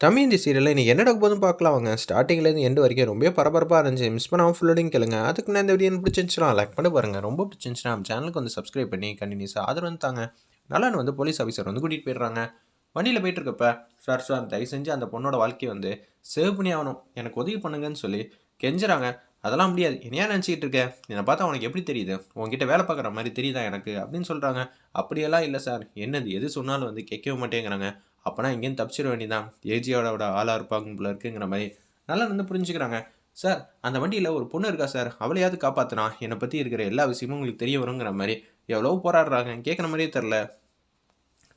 தமிழ் சீரியலில் நீ என்ன நடக்க போதும் பார்க்கலாம் வாங்க. ஸ்டார்டிங்லேருந்து எண்டு வரைக்கும் ரொம்ப பரபரப்பாக இருந்துச்சு. மிஸ் பண்ணாமல் ஃபுல்லோடையும் கேளுங்க. அதுக்கு நான் இந்த வீடியோ எனக்கு பிடிச்சிருந்துச்சுனா லைக் பண்ணி பாருங்கள் ரொம்ப பிடிச்சிருந்துச்சுன்னா நம்ம சேனலுக்கு வந்து சப்ஸ்கிரைப் பண்ணி கண்டினியூஸாக ஆதரவு வந்து தாங்க. நலன் வந்து போலீஸ் ஆஃபீஸர் வந்து கூட்டிகிட்டு போயிடுறாங்க. வண்டியில் போயிட்டு இருக்கப்ப சார் சார் தயவு செஞ்சு அந்த பொண்ணோட வாழ்க்கையை வந்து சேவ் பண்ணி ஆகணும். எனக்கு உதவி பண்ணுங்கன்னு சொல்லி கெஞ்சுறாங்க. அதெல்லாம் முடியாது. என்னையா நினச்சிக்கிட்டு இருக்க? என்னை பார்த்தா உனக்கு எப்படி தெரியுது? உங்ககிட்ட வேலை பார்க்குற மாதிரி தெரியுதா எனக்கு? அப்படின்னு சொல்கிறாங்க அப்படியெல்லாம் இல்லை சார். என்னது? எது சொன்னாலும் வந்து கேட்கவே மாட்டேங்கிறாங்க. அப்போனா இங்கேயும் தப்பிச்சிட வேண்டியதான் ஏஜியோட ஆளாக இருப்பாங்க போல இருக்குங்கிற மாதிரி நல்லா வந்து புரிஞ்சுக்கிறாங்க. சார் அந்த வண்டியில் ஒரு பொண்ணு இருக்கா சார் அவளையாவது காப்பாற்றினா என்னை பற்றி இருக்கிற எல்லா விஷயமும் உங்களுக்கு தெரிய வருங்கிற மாதிரி எவ்வளோ போராடுறாங்க. கேட்குற மாதிரியே தெரில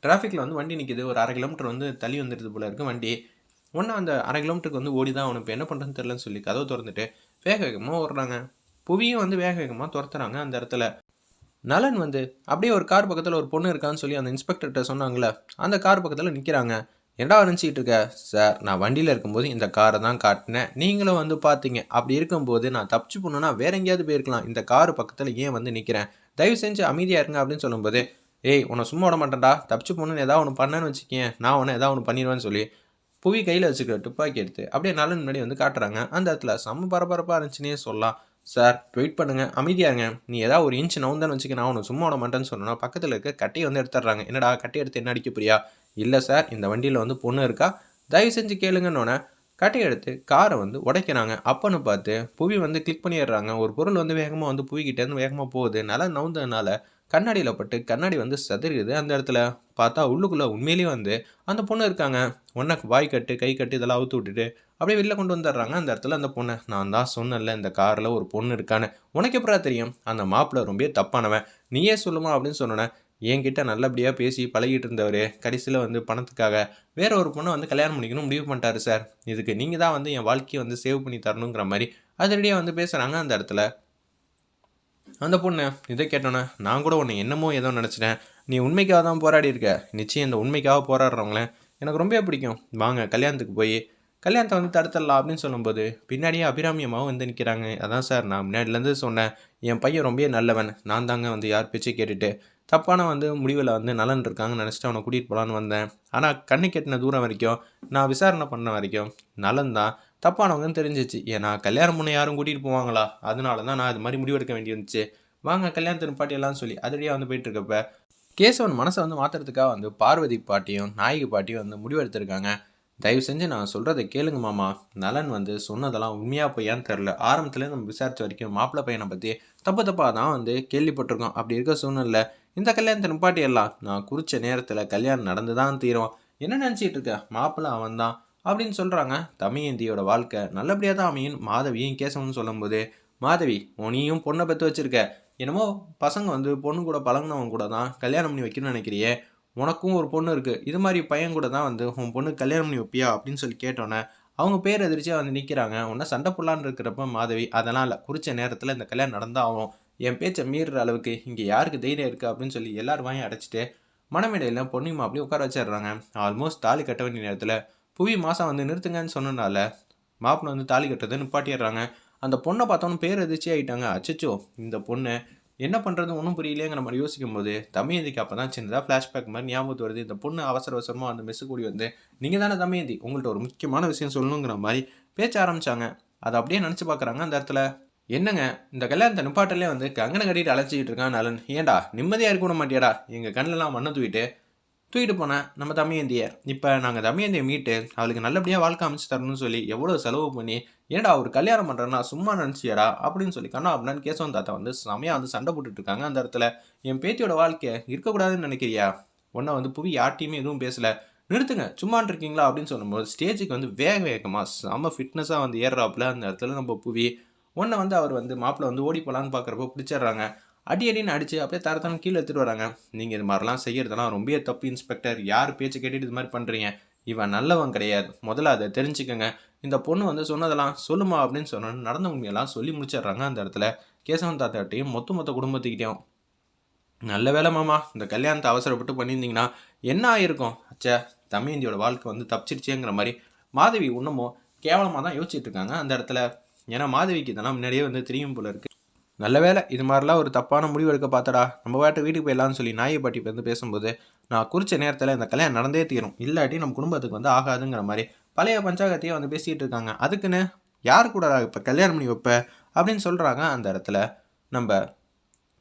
டிராஃபிக்கில் வந்து வண்டி நிற்கிது ஒரு அரை கிலோமீட்டர் வந்து தள்ளி வந்துடுது போல இருக்குது வண்டி. ஒன்றும் அந்த அரை கிலோமீட்டருக்கு வந்து ஓடி தான் அவனுக்கு இப்போ என்ன பண்ணுறதுன்னு தெரிலன்னு சொல்லி கதவை திறந்துட்டு வேக வேகமாக ஓடுறாங்க. புவியும் வந்து வேக வேகமாக துரத்துறாங்க அந்த இடத்துல. நலன் வந்து அப்படியே ஒரு கார் பக்கத்தில் ஒரு பொண்ணு இருக்கான்னு சொல்லி அந்த இன்ஸ்பெக்டர்கிட்ட சொன்னாங்களே அந்த கார் பக்கத்தில் நிற்கிறாங்க என்னடா நினச்சிக்கிட்டு இருக்க? சார் நான் வண்டியில் இருக்கும்போது இந்த காரை தான் காட்டினேன். நீங்களும் வந்து பார்த்தீங்க அப்படி இருக்கும்போது நான் தப்பிச்சு போனோன்னா வேற எங்கேயாவது போயிருக்கலாம். இந்த கார் பக்கத்தில் ஏன் வந்து நிற்கிறேன் தயவு செஞ்சு அமைதியாக இருங்க அப்படின்னு சொல்லும்போது ஏய் உன்னை சும்மா விட மாட்டேன்டா. தப்பிச்சு போகணுன்னு ஏதாவது ஒன்று பண்ணேன்னு வச்சுக்கேன் நான் உன்னை ஏதாவது ஒன்று பண்ணிடுவேன்னு சொல்லி புவி கையில் வச்சுக்கிற துப்பாக்கி எடுத்து அப்படியே நலன் முன்னாடி வந்து காட்டுறாங்க. அந்த இடத்துல செம்ம பரபரப்பாக இருந்துச்சுன்னே சொல்லலாம். சார் வெயிட் பண்ணுங்கள் அமைதியாங்க நீ ஏதாவது ஒரு இன்ச் நவுந்தேன்னு வச்சுக்க நான் உனக்கு சும்மா விட மாட்டேன்னு சொன்னோன்னா பக்கத்தில் இருக்க கட்டையை வந்து எடுத்துடுறாங்க என்னடா கட்டை எடுத்து என்ன அடிக்க புரியா இல்லை சார் இந்த வண்டியில் வந்து பொண்ணு இருக்கா? தயவு செஞ்சு கேளுங்கன்னொன்னே கட்டையை எடுத்து காரை வந்து உடைக்கிறாங்க. அப்பன்னு பார்த்து புவி வந்து கிளிக் பண்ணிடுறாங்க. ஒரு பொருள் வந்து வேகமாக வந்து புவிக்கிட்டேருந்து வேகமாக போகுது. நல்லா நவுந்ததுனால கண்ணாடியில் பட்டு கண்ணாடி வந்து சதுருது அந்த இடத்துல பார்த்தா உள்ளுக்குள்ளே உண்மையிலேயே வந்து அந்த பொண்ணு இருக்காங்க. ஒன்றை வாய் கட்டு கை கட்டு இதெல்லாம் அவுத்து விட்டுட்டு அப்படியே வெளில கொண்டு வந்துடுறாங்க அந்த இடத்துல அந்த பொண்ணை நான் தான் சொன்னேன்ல இந்த காரில் ஒரு பொண்ணு இருக்கான்னு. உனக்கு எப்படா தெரியும்? அந்த மாப்பிள்ளை ரொம்ப தப்பானவன். நீயே சொல்லுமா? அப்படின்னு சொன்னேன் என்கிட்ட நல்லபடியாக பேசி பழகிட்டு இருந்தவர். கடைசியில் வந்து பணத்துக்காக வேற ஒரு பொண்ணை வந்து கல்யாணம் பண்ணிக்கணும் முடிவு பண்ணிட்டாரு சார். இதுக்கு நீங்கள் தான் வந்து என் வாழ்க்கையை வந்து சேவ் பண்ணி தரணுங்கிற மாதிரி அதிரடியாக வந்து பேசுகிறாங்க அந்த இடத்துல. அந்த பொண்ணு இதை கேட்டோன்னே நான் கூட உன்னை என்னமோ ஏதோ நினச்சிட்டேன். நீ உண்மைக்காக தான் போராடி இருக்க. நிச்சயம் இந்த உண்மைக்காக போராடுறவங்களே எனக்கு ரொம்ப பிடிக்கும். வாங்க கல்யாணத்துக்கு போய் கல்யாணத்தை வந்து தடுத்துடலாம் அப்படின்னு சொல்லும்போது பின்னாடியே அபிராமியமாகவும் வந்து நிற்கிறாங்க அதான் சார் நான் முன்னாடிலேருந்து சொன்னேன். என் பையன் ரொம்ப நல்லவன். நான் தாங்க வந்து யார் பேச்சு கேட்டுட்டு தப்பான வந்து முடிவில் வந்து நலன் இருக்காங்கன்னு நினச்சிட்டு அவனை கூட்டிகிட்டு போகலான்னு வந்தேன். ஆனால் கண்ணு கெட்டின தூரம் வரைக்கும் நான் விசாரணை பண்ண வரைக்கும் நலன் தான். தப்பானவங்கன்னு தெரிஞ்சிச்சு. ஏன்னா கல்யாணம் முன்னே யாரும் கூட்டிகிட்டு போவாங்களா? அதனால தான் நான் இது மாதிரி முடிவெடுக்க வேண்டி வந்துச்சு வாங்க கல்யாணத்தின் பாட்டியெல்லாம் சொல்லி அதிரடியாக வந்து போயிட்டு இருக்கப்ப கேசவன் மனசை வந்து மாற்றுறதுக்காக வந்து பார்வதி பாட்டியும் நாயகி பாட்டியும் வந்து முடிவெடுத்திருக்காங்க தயவு செஞ்சு நான் சொல்கிறத கேளுங்க மாமா. நலன் வந்து சொன்னதெல்லாம் உண்மையாக பொய்யான்னு தெரில ஆரம்பத்துலேருந்து நம்ம விசாரித்த வரைக்கும் மாப்பிள்ளை பையனை பற்றி தப்பு தப்பாக தான் வந்து கேள்விப்பட்டிருக்கோம். அப்படி இருக்க சூழ்நிலை இந்த கல்யாணத்தை நிப்பாட்டி எல்லாம் நான் குறித்த நேரத்தில் கல்யாணம் நடந்து தான் தீரும். என்ன நினச்சிட்டு இருக்க? மாப்பிள்ளை அவன் தான் அப்படின்னு சொல்கிறாங்க தமியந்தியோட வாழ்க்கை நல்லபடியாக தான் அமையும். மாதவியும் கேசவன் சொல்லும்போது மாதவி உனியும் பொண்ணை பெற்று வச்சுருக்க. என்னமோ பசங்க வந்து பொண்ணு கூட பழங்கினவங்க கூட தான் கல்யாணம் பண்ணி வைக்கணும்னு நினைக்கிறியே. உனக்கும் ஒரு பொண்ணு இருக்குது இது மாதிரி பையன் கூட தான் வந்து உன் பொண்ணு கல்யாணம் பண்ணி வைப்பியா? அப்படின்னு சொல்லி கேட்டோன்னே அவங்க பேர் எதிர்ச்சியாக வந்து நிற்கிறாங்க உன்ன சண்டை போடலான்னு இருக்கிறப்ப மாதவி அதெல்லாம் இல்லை. குறித்த நேரத்தில் இந்த கல்யாணம் நடந்தால் ஆகும் என் பேச்சை மீறுற அளவுக்கு இங்கே யாருக்கு தைரியம் இருக்குது அப்படின்னு சொல்லி எல்லாரும் வாங்கி அடைச்சிட்டு மனமேடையில் பொண்ணுமா அப்படியே உட்கார வச்சிடுறாங்க. ஆல்மோஸ்ட் தாலி கட்ட வேண்டிய நேரத்தில் புவி மாதம் வந்து நிறுத்துங்கன்னு சொன்னனால மாப்பிள்ளை வந்து தாலி கட்டுறதை நிப்பாட்டிடுறாங்க. அந்த பொண்ணை பார்த்தோன்னு பேர் எதிர்ச்சி ஆகிட்டாங்க அச்சச்சோ இந்த பொண்ணு என்ன பண்ணுறது ஒன்றும் புரியலையேங்கிற மாதிரி யோசிக்கும் போது தமயந்திக்கு அப்போ தான் சின்னதாக ஃப்ளாஷ்பேக் மாதிரி ஞாபகத்து வருது. இந்த பொண்ணு அவசர அவசரமாக அந்த மெஸ்ஸு கூடி வந்து நீங்கள் தானே தமயந்தி உங்கள்கிட்ட ஒரு முக்கியமான விஷயம் சொல்லணுங்கிற மாதிரி பேச்ச ஆரம்பித்தாங்க அதை அப்படியே நினச்சி பார்க்குறாங்க அந்த இடத்துல. என்னங்க இந்த கல்யாணத்தை நிப்பாட்டிலே வந்து கங்கனை கட்டிட்டு அழைச்சிக்கிட்டு இருக்கான் நலன் ஏன்டா நிம்மதியாக இருக்க விட மாட்டியாடா? எங்கள் கண்ணிலலாம் மண்ணை தூவிட்டு தூக்கிட்டு போனேன் நம்ம தமையந்தியை இப்போ நாங்கள் தமையந்தியை மீட்டு அவளுக்கு நல்லபடியாக வாழ்க்கை அமைச்சு தரணும்னு சொல்லி எவ்வளோ செலவு பண்ணி ஏடா அவர் கல்யாணம் பண்ணுறேன்னா சும்மா நினச்சியடா அப்படின்னு சொல்லி கண்ணா அப்படின்னு கேசவன் தாத்தா வந்து செமையாக வந்து சண்டை போட்டுட்டு இருக்காங்க. அந்த இடத்துல என் பேத்தியோட வாழ்க்கை இருக்கக்கூடாதுன்னு நினைக்கிறியா? உன்னை வந்து புவி யார்ட்டையுமே எதுவும் பேசலை. நிறுத்துங்க. சும்மான் இருக்கீங்களா? அப்படின்னு சொல்லும்போது ஸ்டேஜுக்கு வந்து வேக வேகமாக செம்ம ஃபிட்னஸாக வந்து ஏறுறாப்புல. அந்த இடத்துல நம்ம புவி ஒன்றை வந்து அவர் வந்து மாப்பிள்ளை வந்து ஓடி போகலான்னு பார்க்குறப்போ பிடிச்சிடுறாங்க. அடி அடின்னு அடிச்சு அப்படியே தரத்தான கீழே எடுத்துகிட்டு வராங்க. நீங்கள் இது மாதிரிலாம் செய்கிறதெல்லாம் ரொம்ப தப்பு இன்ஸ்பெக்டர் யார் பேச்சு கேட்டுட்டு இது மாதிரி பண்ணுறீங்க இவன் நல்லவன் கிடையாது. முதல்ல அதை தெரிஞ்சுக்கோங்க. இந்த பொண்ணு வந்து சொன்னதெல்லாம் சொல்லுமா அப்படின்னு சொன்ன நடந்த உண்மையெல்லாம் சொல்லி முடிச்சிடுறாங்க அந்த இடத்துல. கேசவன் தாத்தாட்டையும் மொத்த மொத்த குடும்பத்துக்கிட்டையும். நல்ல வேலை மாமா இந்த கல்யாணத்தை அவசரப்பட்டு பண்ணியிருந்தீங்கன்னா என்ன ஆயிருக்கும்? அச்சா தமிழந்தியோட வாழ்க்கை வந்து தப்பிச்சிருச்சேங்கிற மாதிரி மாதவி இன்னமும் கேவலமாக தான் யோசிச்சுட்டு இருக்காங்க அந்த இடத்துல. ஏன்னா மாதவிக்கு இதெல்லாம் முன்னாடியே வந்து தெரியும் போல இருக்கு. நல்ல வேலை இது மாதிரிலாம் ஒரு தப்பான முடிவு எடுக்க பார்த்தடா. நம்ம வாட்டு வீட்டுக்கு போயிடலாம்னு சொல்லி நாயை பாட்டி வந்து பேசும்போது நான் குறித்த நேரத்தில் இந்த கல்யாணம் நடந்தே தீரும். இல்லாட்டி நம்ம குடும்பத்துக்கு வந்து ஆகாதுங்கிற மாதிரி பழைய பஞ்சாயத்தையே வந்து பேசிகிட்டு இருக்காங்க. அதுக்குன்னு யார் கூட இப்போ கல்யாணம் பண்ணி வைப்ப? அப்படின்னு சொல்கிறாங்க அந்த இடத்துல நம்ம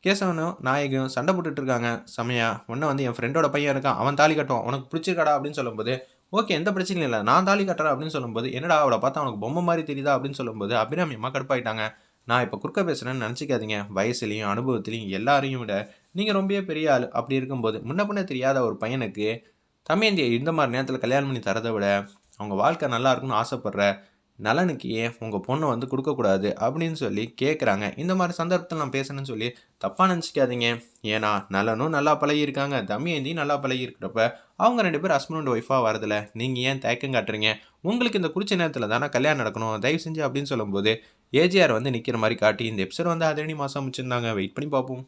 கேசவனும் நாயகியும் சண்டை போட்டுட்டு இருக்காங்க. செமையா ஒன்று வந்து என் ஃப்ரெண்டோட பையன் இருக்கான். அவன் தாலி கட்டுவான். உனக்கு பிடிச்சிருக்காடா அப்படின்னு சொல்லும்போது ஓகே எந்த பிரச்சனையும் இல்லை. நான் தாலி கட்டுறேன் அப்படின்னு சொல்லும்போது என்னடா அவளை பார்த்தா அவனுக்கு பொம்மை மாதிரி தெரியுதா? அப்படின்னு சொல்லும்போது அபிராமி அம்மா கடுப்பாயிட்டாங்க. நான் இப்போ குறுக்க பேசுகிறேன்னு நினச்சிக்காதீங்க. வயசுலேயும் அனுபவத்துலேயும் எல்லாரையும் விட நீங்கள் ரொம்பவே பெரிய ஆள் அப்படி இருக்கும்போது முன்ன பின்ன தெரியாத ஒரு பையனுக்கு தமையந்தியை இந்த மாதிரி நேரத்தில் கல்யாணம் பண்ணி தரதை விட அவங்க வாழ்க்கை நல்லா இருக்குன்னு ஆசைப்பட்ற நலனுக்கு ஏன் உங்கள் பொண்ணை வந்து கொடுக்கக்கூடாது அப்படின்னு சொல்லி கேட்குறாங்க இந்த மாதிரி சந்தர்ப்பத்தில் நான் பேசணும்னு சொல்லி தப்பாக நினச்சிக்காதீங்க. ஏன்னா நலனும் நல்லா பழகியிருக்காங்க தமியந்தியும் நல்லா பழகியிருக்கிறப்ப அவங்க ரெண்டு பேரும் ஹஸ்பண்ட் அண்ட் ஒய்ஃபாக வரதில்ல நீங்கள் ஏன் தயக்கம் காட்டுறீங்க? உங்களுக்கு இந்த குறிச்ச நேரத்தில் தானே கல்யாணம் நடக்கணும்? தயவு செஞ்சு அப்படின்னு சொல்லும்போது ஏஜிஆர் வந்து நிற்கிற மாதிரி காட்டி இந்த எபிசோட் வந்து அதே மாதம் அமைச்சிருந்தாங்க வெயிட் பண்ணி பார்ப்போம்.